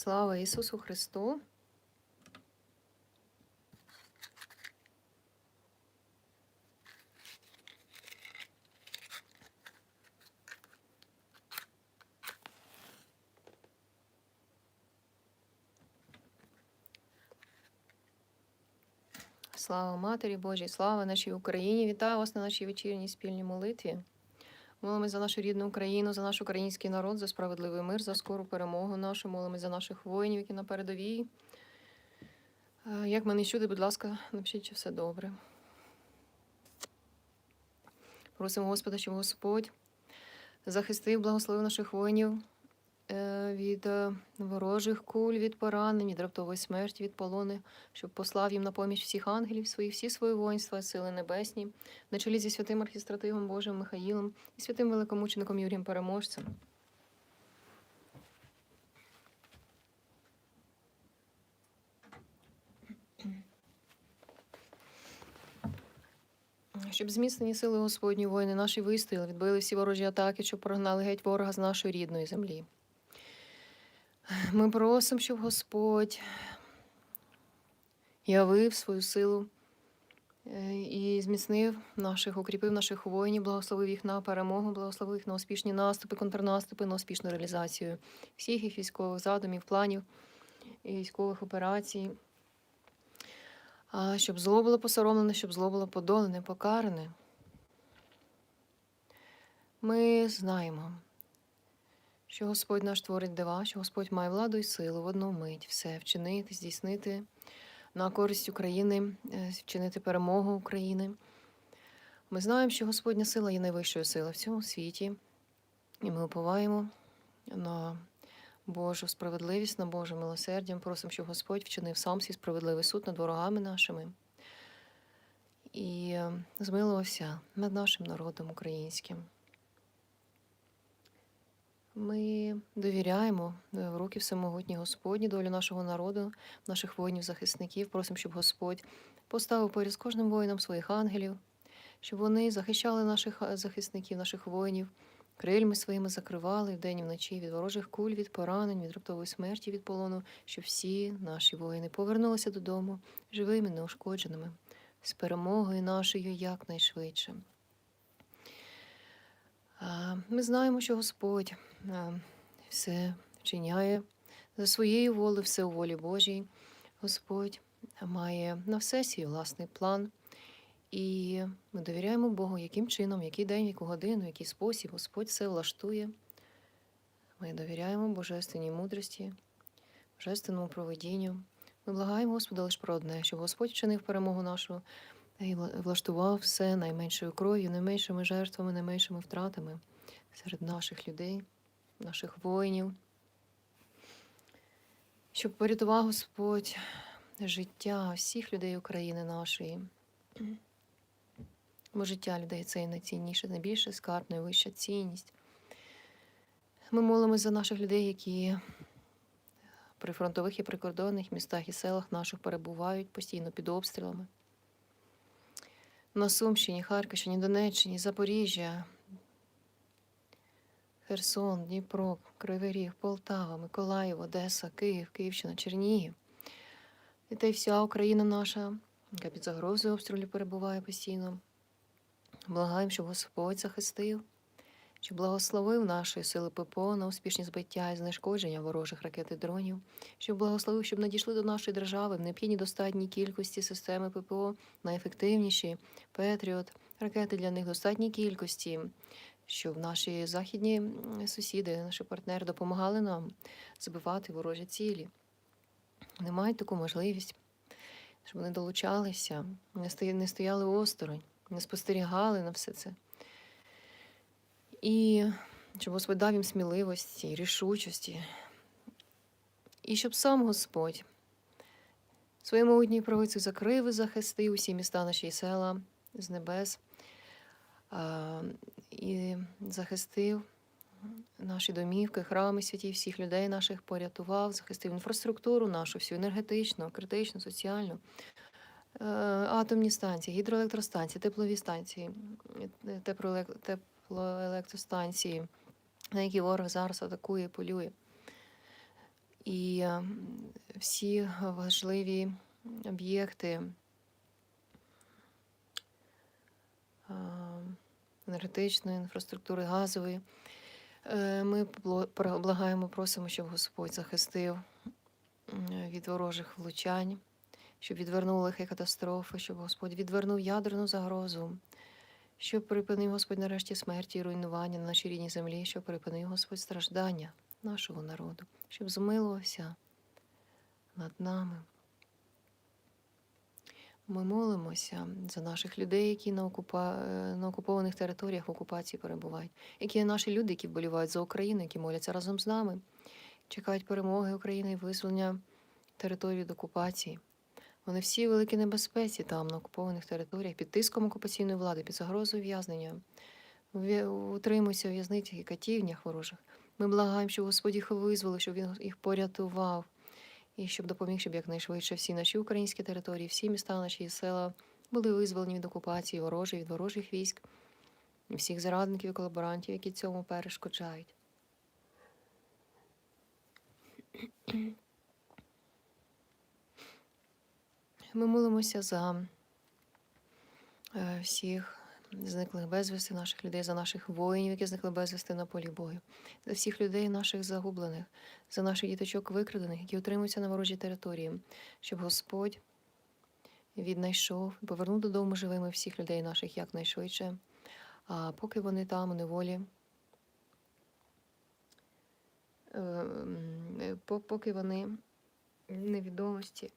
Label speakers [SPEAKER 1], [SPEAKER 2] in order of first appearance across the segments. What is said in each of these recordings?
[SPEAKER 1] Слава Ісусу Христу! Слава Матері Божій, слава нашій Україні! Вітаю вас на нашій вечірній спільній молитві. Молимось за нашу рідну Україну, за наш український народ, за справедливий мир, за скору перемогу нашу. Молимось за наших воїнів, які на передовій. Як мене чути, будь ласка, напишіть, чи все добре. Просимо Господа, щоб Господь захистив, благословив наших воїнів від е, ворожих куль, від поранень, від раптової смерті, від полони, щоб послав їм на поміч всіх ангелів своїх, всі свої воїнства, сили небесні, на чолі зі святим архістратигом Божим Михаїлом і святим великомучеником Юрієм Переможцем. Щоб зміцнені сили Господні воїни наші вистояли, відбили всі ворожі атаки, щоб прогнали геть ворога з нашої рідної землі. Ми просимо, щоб Господь явив свою силу е, і зміцнив наших, укріпив наших воїнів, благословив їх на перемогу, благословив їх на успішні наступи, контрнаступи, на успішну реалізацію всіх їх військових задумів, планів і військових операцій. Щоб зло було посоромлене, щоб зло було подолене, покаране. Ми знаємо, що Господь наш творить дива, що Господь має владу і силу в одну мить все вчинити, здійснити на користь України, е, вчинити перемогу України. Ми знаємо, що Господня сила є найвищою силою в цьому світі, і ми уповаємо на Божу справедливість, на Боже милосердя. Ми Просимо, щоб Господь вчинив сам свій справедливий суд над ворогами нашими і е, змилувався над нашим народом українським. Ми довіряємо е, в руки всемогутній Господні долю нашого народу, наших воїнів-захисників. Просимо, щоб Господь поставив поряд з кожним воїном своїх ангелів, щоб вони захищали наших е, захисників, наших воїнів, крильми своїми закривали вдень і вночі від ворожих куль, від поранень, від раптової смерті, від полону, щоб всі наші воїни повернулися додому живими, неушкодженими, з перемогою нашою якнайшвидше. Ми знаємо, що Господь все вчиняє за своєю волею, все у волі Божій. Господь має на все свій власний план. І ми довіряємо Богу, яким чином, який день, яку годину, який спосіб Господь все влаштує. Ми довіряємо Божественній мудрості, Божественному проведінню. Ми благаємо Господа лише про одне, щоб Господь вчинив перемогу нашу і влаштував все найменшою кров'ю, найменшими жертвами, найменшими втратами серед наших людей, наших воїнів. Щоб порятував Господь життя всіх людей України нашої. Бо життя людей це і найцінніше, найбільше скарб, найвища цінність. Ми молимось за наших людей, які при фронтових і прикордонних містах і селах наших перебувають постійно під обстрілами. На Сумщині, Харківщині, Донеччині, Запоріжжя, Херсон, Дніпро, Кривий Ріг, Полтава, Миколаїв, Одеса, Київ, Київщина, Чернігів. І та й вся Україна наша, яка під загрозою обстрілів перебуває постійно. Благаємо, щоб Господь захистив, щоб благословив наші сили ППО на успішні збиття і знешкодження ворожих ракет і дронів, щоб благословив, щоб надійшли до нашої держави в необхідній достатній кількості системи ППО, найефективніші Петріот, ракети для них достатній кількості, щоб наші західні сусіди, наші партнери допомагали нам збивати ворожі цілі. Вони мають таку можливість, щоб вони долучалися, не стояли осторонь не спостерігали на все це. І щоб Господь дав їм сміливості, рішучості. І щоб сам Господь своєю могутньою правицею закрив і захистив усі міста наші і села з небес і захистив наші домівки, храми святі, всіх людей наших порятував, захистив інфраструктуру нашу, всю енергетичну, критичну, соціальну е, атомні станції, гідроелектростанції, теплові станції, е, теплоелек- теплоелектростанції, на які ворог зараз атакує, полює. І ем, всі важливі об'єкти енергетичної інфраструктури, газової. Е, Ми благаємо, просимо, щоб Господь захистив від ворожих влучань, щоб відвернув лихі катастрофи, щоб Господь відвернув ядерну загрозу, щоб припинив Господь нарешті смерті і руйнування на нашій рідній землі, щоб припинив Господь страждання нашого народу, щоб змилувався над нами. Ми молимося за наших людей, які на, окупа... е, на окупованих територіях в окупації перебувають, які є наші люди, які вболівають за Україну, які моляться разом з нами, чекають перемоги України і визволення території від окупації. Вони всі в великій небезпеці там, на окупованих територіях, під тиском окупаційної влади, під загрозою в'язнення, в'я- утримуються в в'язницях і катівнях ворожих. Ми благаємо, щоб Господь їх визволив, щоб Він їх порятував і щоб допоміг, щоб якнайшвидше всі наші українські території, всі міста, наші села були визволені від окупації ворожої, від ворожих військ, всіх зарадників і колаборантів, які цьому перешкоджають. Ми молимося за е, всіх зниклих безвісти наших людей, за наших воїнів, які зникли безвісти на полі бою, за всіх людей наших загублених, за наших діточок викрадених, які утримуються на ворожій території, щоб Господь віднайшов і повернув додому живими всіх людей наших якнайшвидше. А поки вони там у неволі, е, е, по- поки вони невідомості,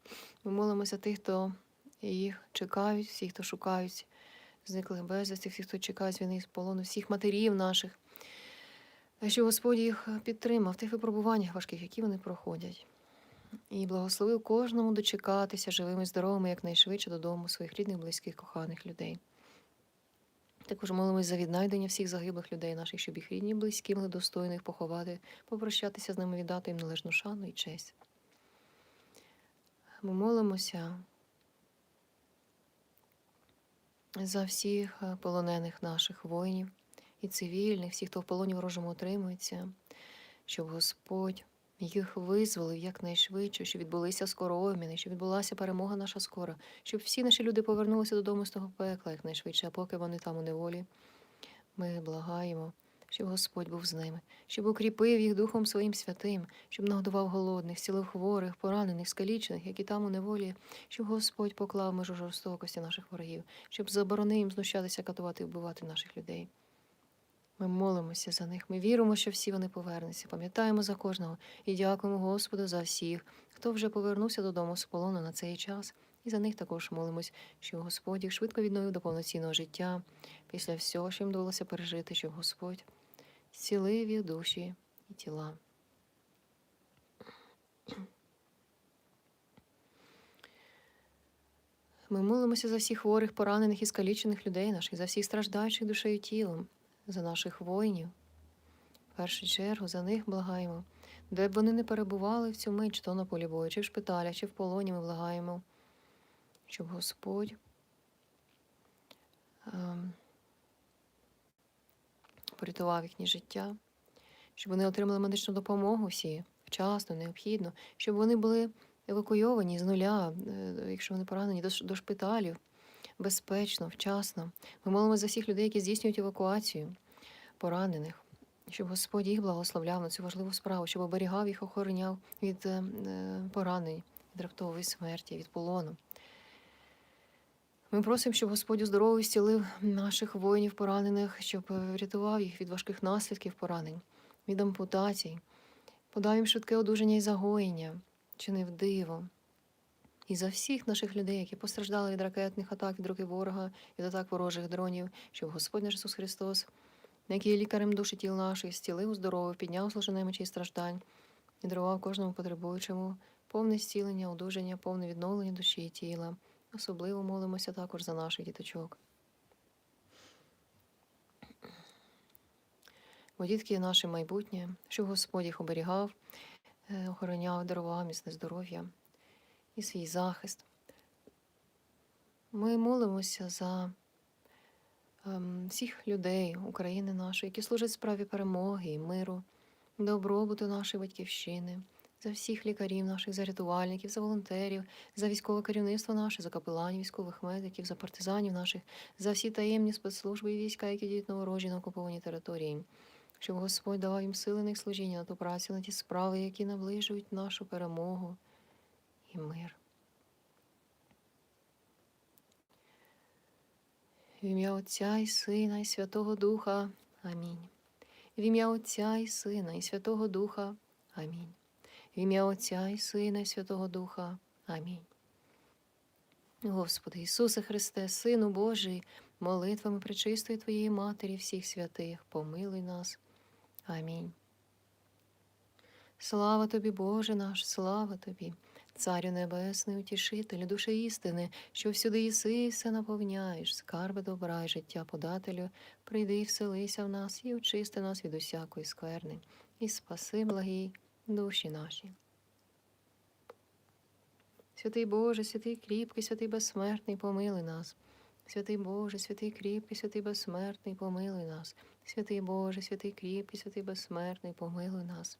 [SPEAKER 1] ми молимося тих, хто їх чекають, всіх, хто шукають зниклих безвісти, всіх, хто чекає з війни з полону, всіх матерів наших, що Господь їх підтримав в тих випробуваннях важких, які вони проходять. І благословив кожному дочекатися живими, здоровими якнайшвидше додому своїх рідних, близьких, коханих людей. Також молимось за віднайдення всіх загиблих людей наших, щоб їх рідні, близькі могли достойно їх поховати, попрощатися з ними, віддати їм належну шану і честь. Ми молимося за всіх е, полонених наших воїнів і цивільних, всіх, хто в полоні ворожому отримується, щоб Господь їх визволив якнайшвидше, щоб відбулися скоро обміни, щоб відбулася перемога наша скоро, щоб всі наші люди повернулися додому з того пекла якнайшвидше, а поки вони там у неволі, ми благаємо, щоб Господь був з ними, щоб укріпив їх Духом Своїм святим, щоб нагодував голодних, зцілив хворих, поранених, скалічених, які там у неволі, щоб Господь поклав межу жорстокості наших ворогів, щоб заборонив їм знущатися, катувати і вбивати наших людей. Ми молимося за них. Ми віримо, що всі вони повернуться. Пам'ятаємо за кожного і дякуємо Господу за всіх, хто вже повернувся додому з полону на цей час. І за них також молимось, щоб Господь їх швидко відновив до повноцінного життя після всього, що їм довелося пережити, щоб Господь зцілив їх душі і тіла. Ми молимося за всіх хворих, поранених і скалічених людей наших, за всіх страждаючих душею і тілом, за наших воїнів. В першу чергу за них благаємо, де б вони не перебували в цю мить, чи то на полі бою, чи в шпиталях, чи в полоні, ми благаємо, щоб Господь ем, порятував їхнє життя, щоб вони отримали медичну допомогу всі вчасно, необхідно, щоб вони були евакуйовані з нуля, е, якщо вони поранені, до, до шпиталів, безпечно, вчасно. Ми молимо за всіх людей, які здійснюють евакуацію поранених, щоб Господь їх благословляв на цю важливу справу, щоб оберігав їх, охороняв від е, е, поранень, від раптової смерті, від полону. Ми просимо, щоб Господь уздоровив і зцілив наших воїнів поранених, щоб е, врятував їх від важких наслідків поранень, від ампутацій, подав їм швидке одужання і загоєння, чинив диво. І за всіх наших людей, які постраждали від ракетних атак, від руки ворога, від атак ворожих дронів, щоб Господь наш Ісус Христос, який лікарем душі тіл наших, зцілив, оздоровив, підняв зложене мечі страждань і дарував кожному потребуючому повне зцілення, одужання, повне відновлення душі і тіла. Особливо молимося також за наших діточок. Бо дітки наше майбутнє, щоб Господь їх оберігав, е, охороняв, дарував міцне здоров'я і свій захист. Ми молимося за ем, всіх людей України нашої, які служать справі перемоги і миру, добробуту нашої батьківщини, за всіх лікарів наших, за рятувальників, за волонтерів, за військове керівництво наше, за капеланів, військових медиків, за партизанів наших, за всі таємні спецслужби і війська, які діють на ворожі на окупованій території. Щоб Господь давав їм сили на їх служіння, на ту працю, на ті справи, які наближують нашу перемогу і мир. В ім'я Отця і Сина, і Святого Духа. Амінь. В ім'я Отця і Сина, і Святого Духа. Амінь. В ім'я Отця і Сина, і Святого Духа. Амінь. Господи Ісусе Христе, Сину Божий, молитвами пречистої Твоєї Матері, всіх святих, помилуй нас. Амінь. Слава тобі, Боже наш, слава тобі, Царю Небесний, утішителю, душі істини, що всюди єси і все наповняєш, скарби добра і життя подателю, прийди і вселися в нас і очисти нас від усякої скверни, і спаси благі душі наші. Святий Боже, святий кріпкий, святий безсмертний, помилуй нас. Святий Боже, святий кріпкий, святий безсмертний, помилуй нас. Святий Боже, святий кріпкий, святий безсмертний, помилуй нас.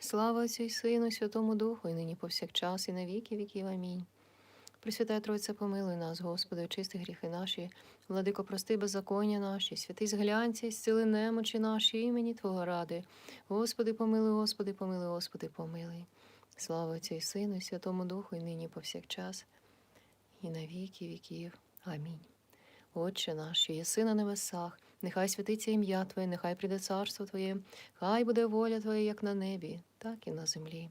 [SPEAKER 1] Слава Отцю і Сину, Святому Духу, і нині повсякчас, і на віки віків. Амінь. Пресвятая Тройця, помилуй нас, Господи, очисти гріхи наші, владико, прости беззаконня наші, святий зглянься, і зціли немочі наші, імені Твого ради. Господи, помилуй, Господи, помилуй, Господи, помилуй. Слава Отцю Сину, і Святому Духу, і нині повсякчас, і на віки віків. Амінь. Отче наш, що єси на небесах, нехай святиться ім'я Твоє, нехай прийде царство Твоє, хай буде воля Твоя, як на небі, так і на землі.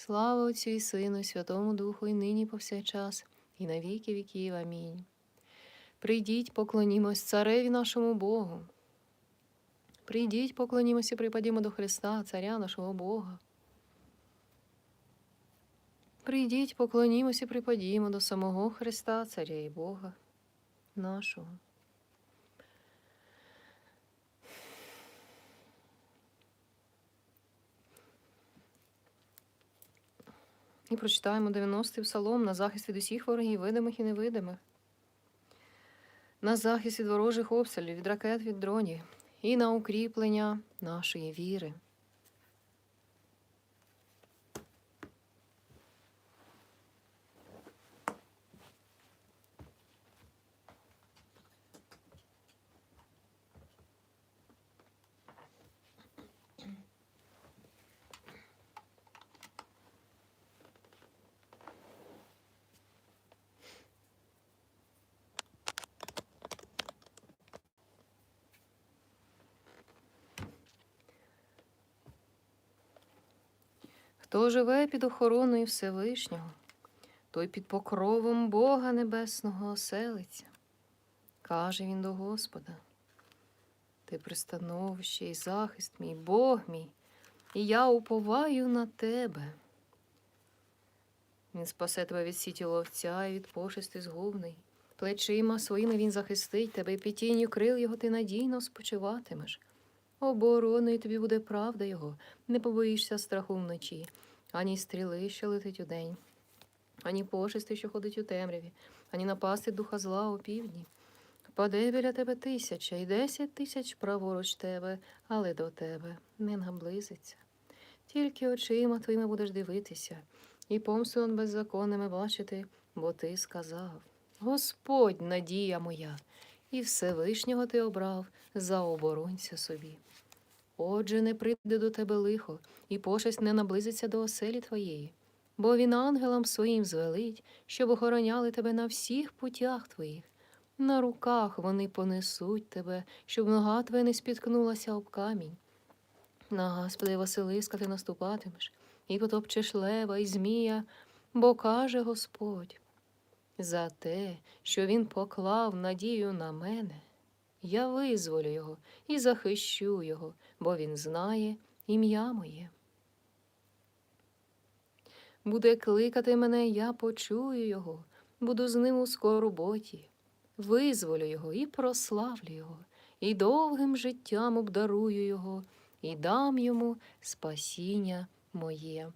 [SPEAKER 1] Слава Отцю і Сину, і Святому Духу, і нині повсякчас, і на віки віків. Амінь. Прийдіть, поклонімось цареві нашому Богу. Прийдіть, поклонімося і припадімо до Христа, Царя нашого Бога. Прийдіть, поклонімося і припадімо до самого Христа, Царя і Бога нашого. І прочитаємо 90-й псалом на захист від усіх ворогів, видимих і невидимих. На захист від ворожих обстрілів, від ракет, від дронів і на укріплення нашої віри. Хто живе під охороною Всевишнього, той під покровом Бога Небесного оселиться. Каже він до Господа. Ти пристановище і захист мій, Бог мій, і я уповаю на тебе. Він спасе тебе від сіті ловця і від пошести згубний. Плечима своїми він захистить тебе, і під тінню крил його ти надійно спочиватимеш. Обороною тобі буде правда його, не побоїшся страху вночі, ані стріли, що летить удень, ані пошести, що ходить у темряві, ані напасти духа зла у півдні. Впаде біля тебе тисяча і десять тисяч праворуч тебе, але до тебе не наблизиться. Тільки очима твоїми будеш дивитися, і помсту беззаконними бачити, бо ти сказав: Господь, надія моя, і Всевишнього ти обрав за оборонця собі. Отже, не прийде до тебе лихо, і пошесть не наблизиться до оселі твоєї, бо він ангелам своїм звелить, щоб охороняли тебе на всіх путях твоїх. На руках вони понесуть тебе, щоб нога твоя не спіткнулася об камінь. На Господи Василиска ти наступатимеш, і потопчеш лева і змія, бо каже Господь. За те, що він поклав надію на мене, я визволю його і захищу його, бо він знає ім'я моє. буде кликати мене, я почую його, буду з ним у скорботі, визволю його і прославлю його, і довгим життям обдарую його, і дам йому спасіння моє.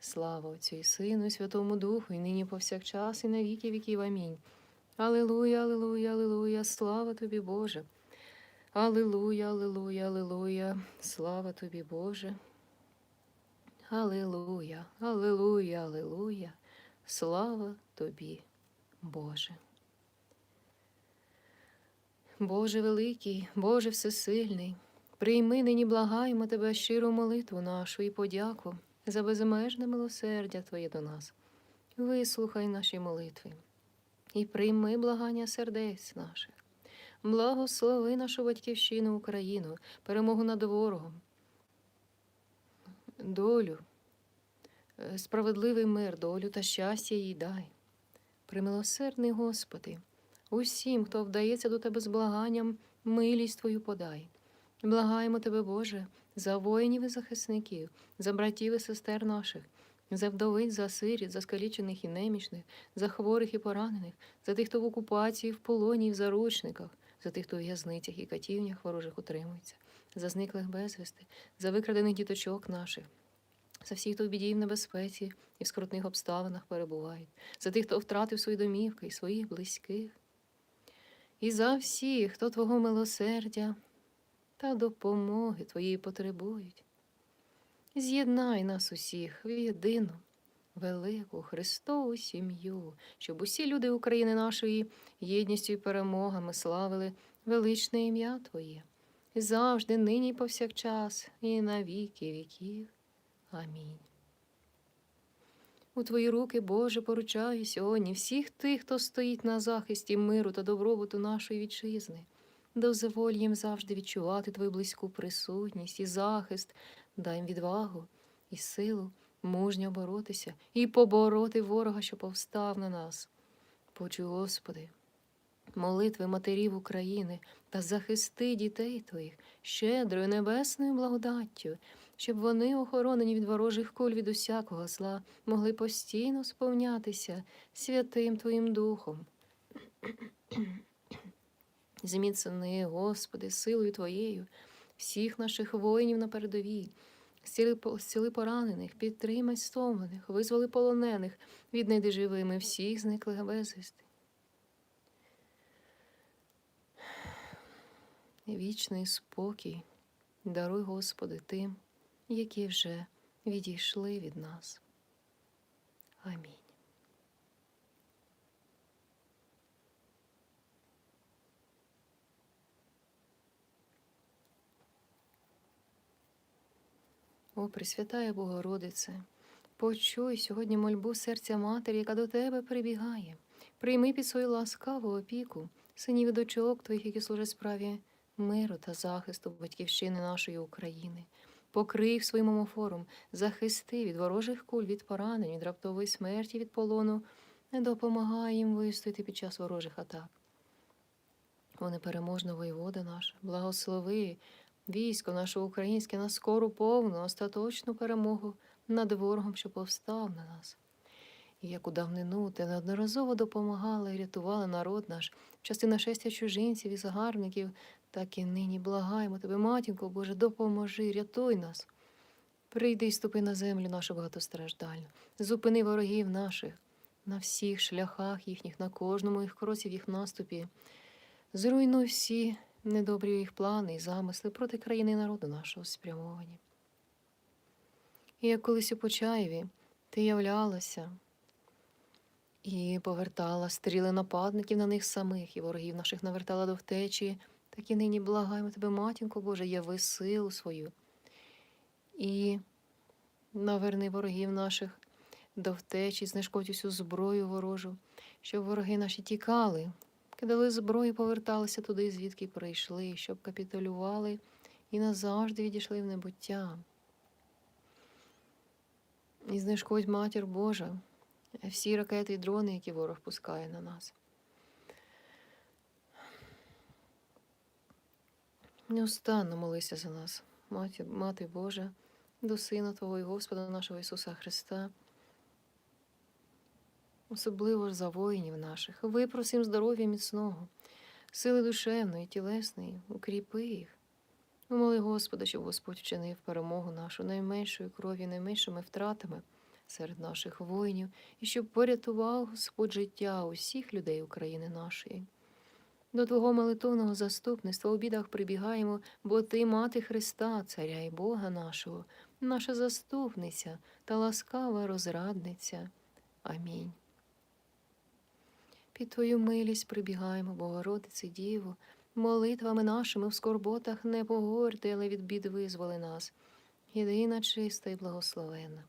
[SPEAKER 1] Слава Отцю і Сину, і Святому Духу, і нині повсякчас, і на віки віків. Амінь. Алілуя, алілуя, алілуя, слава тобі, Боже. Алілуя, алілуя, алілуя, слава тобі, Боже. Алілуя, алілуя, алілуя, слава тобі, Боже. Боже великий, Боже всесильний, прийми нині благаємо Тебе щиру молитву нашу і подяку за безмежне милосердя Твоє до нас. Вислухай наші молитви і прийми благання сердець наших. Благослови нашу батьківщину Україну, перемогу над ворогом, долю, е, справедливий мир, долю та щастя їй дай. Примилосердний Господи, усім, хто вдається до Тебе з благанням, милість Твою подай. Благаємо Тебе, Боже, за воїнів і захисників, за братів і сестер наших, за вдовиць, за сиріт, за скалічених і немічних, за хворих і поранених, за тих, хто в окупації, в полоні в заручниках, за тих, хто в в'язницях і катівнях ворожих утримується, за зниклих безвісти, за викрадених діточок наших, за всіх, хто в біді в небезпеці і в скрутних обставинах перебувають, за тих, хто втратив свої домівки і своїх близьких, і за всіх, хто Твого милосердя та допомоги Твоєї потребують. З'єднай нас усіх в єдину, велику Христову сім'ю, щоб усі люди України нашої єдністю і перемогами славили величне ім'я Твоє, і завжди, нині і повсякчас, і на віки віків. Амінь. У Твої руки, Боже, поручаю сьогодні всіх тих, хто стоїть на захисті миру та добробуту нашої вітчизни. Дозволь їм завжди відчувати Твою близьку присутність і захист, дай їм відвагу і силу мужньо боротися і побороти ворога, що повстав на нас. Почуй, Господи, молитви матерів України та захисти дітей Твоїх щедрою небесною благодаттю, щоб вони, охоронені від ворожих куль від усякого зла, могли постійно сповнятися святим Твоїм Духом. Зміцни, Господи, силою Твоєю, всіх наших воїнів на передовій, зціли, поранених, підтримай стомлених, визволи полонених, віднайди живими всіх зниклих безвісти. Вічний спокій, даруй, Господи, тим, які вже відійшли від нас. Амінь. О, Пресвятая Богородице, почуй сьогодні мольбу серця матері, яка до тебе прибігає. Прийми під свою ласкаву опіку синів і дочок твоїх, які служать справі миру та захисту батьківщини нашої України. Покрий своїм омофором, захисти від ворожих куль, від поранень, від раптової смерті, від полону, не допомагай їм вистояти під час ворожих атак. О, непереможна воєвода наша, благослови військо наше українське на скору повну, остаточну перемогу над ворогом, що повстав на нас. І як у давнину ти неодноразово допомагала і рятувала народ наш в часи нашестя чужинців і загарбників, так і нині благаємо тебе, матінко Боже, допоможи, рятуй нас. Прийди й ступи на землю нашу багатостраждальну, зупини ворогів наших на всіх шляхах їхніх, на кожному їх кроці в їх наступі. Зруйнуй всі недобрі їх плани і замисли проти країни народу нашого спрямовані. І як колись у Почаєві ти являлася і повертала стріли нападників на них самих, і ворогів наших навертала до втечі, так і нині благаємо тебе, матінко Боже, яви силу свою. І наверни ворогів наших до втечі, знешкодь усю зброю ворожу, щоб вороги наші тікали, кидали зброю, поверталися туди, звідки прийшли, щоб капітулювали і назавжди відійшли в небуття. І знешкодь матір Божа, всі ракети і дрони, які ворог пускає на нас. Неустанно молися за нас, Мати Божа, до Сина Твого і Господа нашого Ісуса Христа, особливо за воїнів наших. Випросим здоров'я міцного, сили душевної, тілесної, укріпи їх. Умоли Господа, щоб Господь вчинив перемогу нашу найменшою кров'ю, найменшими втратами серед наших воїнів, і щоб порятував Господь життя усіх людей України нашої. До Твого молитовного заступництва у бідах прибігаємо, бо Ти, мати Христа, Царя і Бога нашого, наша заступниця та ласкава розрадниця. Амінь. Під Твою милість прибігаємо, Богородице Діво, молитвами нашими в скорботах не погорди, але від бід визволи нас. Єдина чиста і благословенна,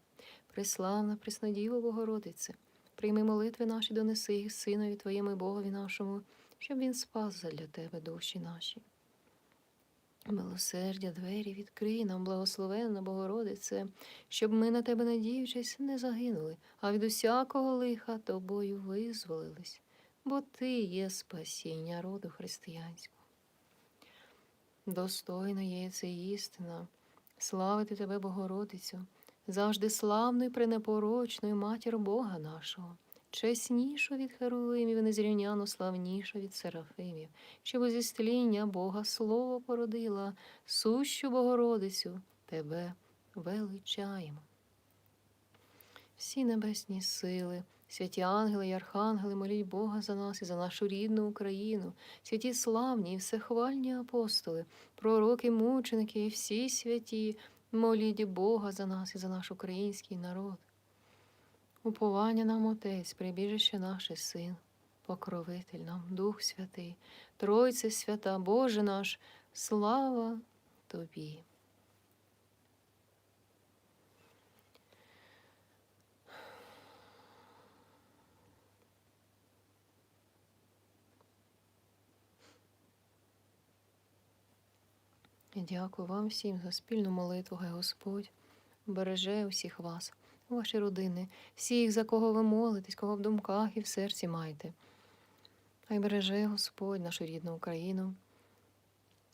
[SPEAKER 1] преславна, преснодіво Богородице, прийми молитви наші, донеси їх Синові Твоєму Богові нашому, щоб Він спас задля Тебе душі наші. Милосердя, двері відкрий нам, благословенна Богородице, щоб ми на тебе, надіючись, не загинули, а від усякого лиха тобою визволились, бо Ти є спасіння роду християнського. Достойно є це істина, славити тебе, Богородицю, завжди славною, пренепорочною матір Бога нашого, чеснішу від Херувимів, незрівняно славнішу від Серафимів, щоб зі стління Бога слово породила, сущу Богородицю, тебе величаємо. Всі небесні сили, святі ангели й архангели, моліть Бога за нас і за нашу рідну Україну, святі славні і всехвальні апостоли, пророки, мученики і всі святі, моліть Бога за нас і за наш український народ. Уповання нам Отець, прибіжище наше Син, покровитель нам, Дух Святий, Тройце свята, Боже наш, слава Тобі. Дякую вам всім за спільну молитву, хай Господь береже усіх вас, ваші родини, всіх, за кого ви молитесь, кого в думках і в серці маєте. Хай береже Господь нашу рідну Україну,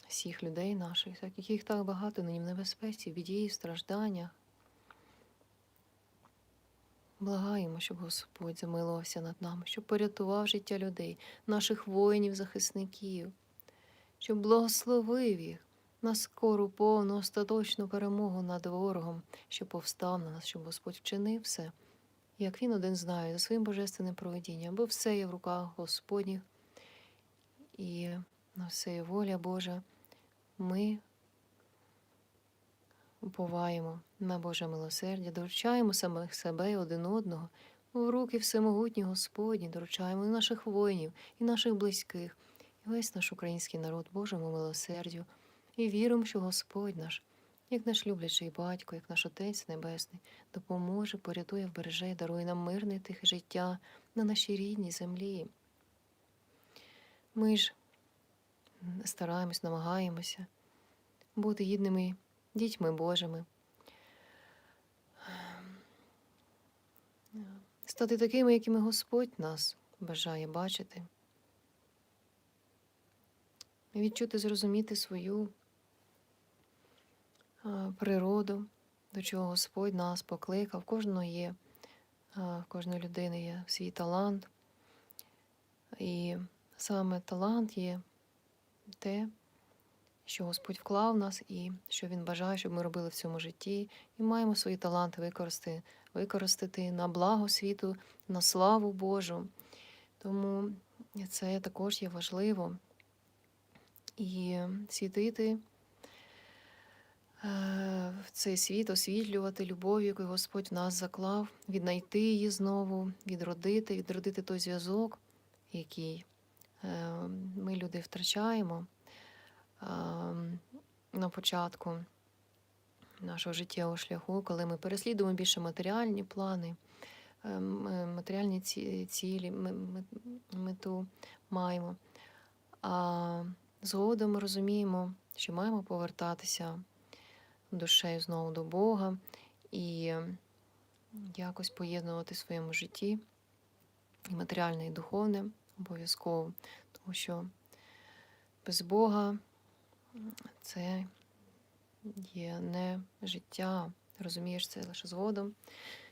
[SPEAKER 1] всіх людей наших, яких так багато нині в небезпеці, в біді, в стражданнях. Благаємо, щоб Господь замилувався над нами, щоб порятував життя людей, наших воїнів, захисників, щоб благословив їх на скору, повну, остаточну перемогу над ворогом, що повстав на нас, щоб Господь вчинив все, як він один знає, за своїм божественним проведінням, бо все є в руках Господніх, і на все є воля Божа. Ми уповаємо на Боже милосердя, доручаємо самих себе і один одного в руки всемогутні Господні, доручаємо і наших воїнів, і наших близьких, і весь наш український народ Божому милосердю, і віримо, що Господь наш, як наш люблячий батько, як наш Отець Небесний, допоможе, порятує, вбереже і дарує нам мирне тихе життя на нашій рідній землі. Ми ж стараємось, намагаємося бути гідними дітьми Божими, стати такими, якими Господь нас бажає бачити, відчути, зрозуміти свою природу, до чого Господь нас покликав. В кожного є, в кожної людини є свій талант. І саме талант є те, що Господь вклав в нас і що Він бажає, щоб ми робили в цьому житті, і маємо свої таланти використати, використати на благо світу, на славу Божу. Тому це також є важливо. І світити цей світ, освітлювати любов, яку Господь в нас заклав, віднайти її знову, відродити, відродити той зв'язок, який е, ми люди втрачаємо на початку нашого життєвого шляху, коли ми переслідуємо більше матеріальні плани, е, матеріальні цілі, мету маємо. А згодом ми розуміємо, що маємо повертатися душею знову до Бога і якось поєднувати в своєму житті і матеріальне, і духовне обов'язково, тому що без Бога це є не життя. Розумієш, це лише згодом.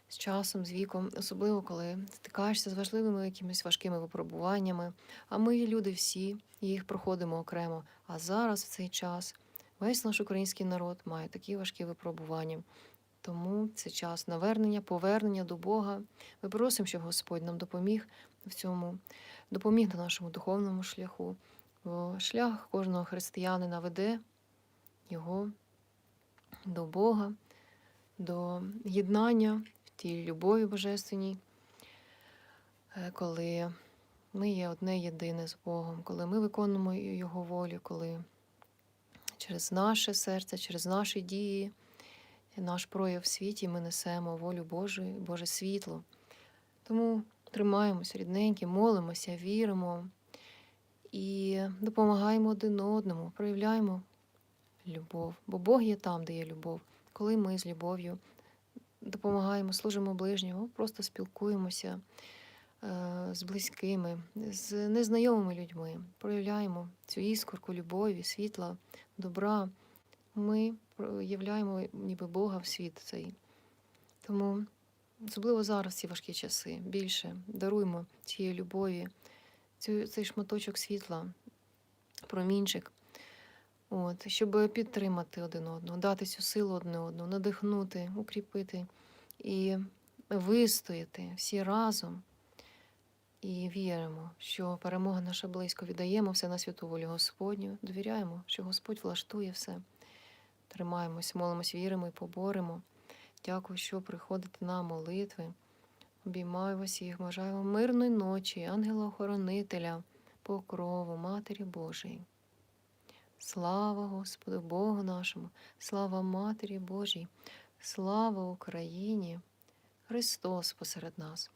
[SPEAKER 1] з часом, з віком, особливо коли стикаєшся з важливими якимись важкими випробуваннями. А ми, люди, всі їх проходимо окремо. А зараз, в цей час, весь наш український народ має такі важкі випробування. Тому це час навернення, повернення до Бога. Ми просимо, щоб Господь нам допоміг в цьому, допоміг на нашому духовному шляху. Бо шлях кожного християнина веде його до Бога, до єднання в тій любові божественній, Е, коли ми є одне єдине з Богом, коли ми виконуємо Його волю, коли через наше серце, через наші дії, наш прояв в світі ми несемо волю Божу, Боже світло. Тому тримаємося рідненькі, молимося, віримо і допомагаємо один одному, проявляємо любов. Бо Бог є там, де є любов. Коли ми з любов'ю допомагаємо, служимо ближньому, просто спілкуємося з близькими, з незнайомими людьми, проявляємо цю іскорку любові, світла, добра. Ми являємо ніби Бога в світ цей. Тому особливо зараз ці важкі часи більше даруємо цієї любові, цю, цей шматочок світла, промінчик, от, щоб підтримати один одного, дати цю силу одне одному, надихнути, укріпити і вистояти всі разом. І віримо, що перемога наша близько віддаємо все на святу волю Господню, довіряємо, що Господь влаштує все. Тримаємось, молимось, віримо і поборемо. Дякую, що приходите на молитви. Обіймаю вас їх, бажаю вам мирної ночі, ангела-охоронителя, покрову, Матері Божої. Слава Господу Богу нашому, слава Матері Божій, слава Україні, Христос посеред нас.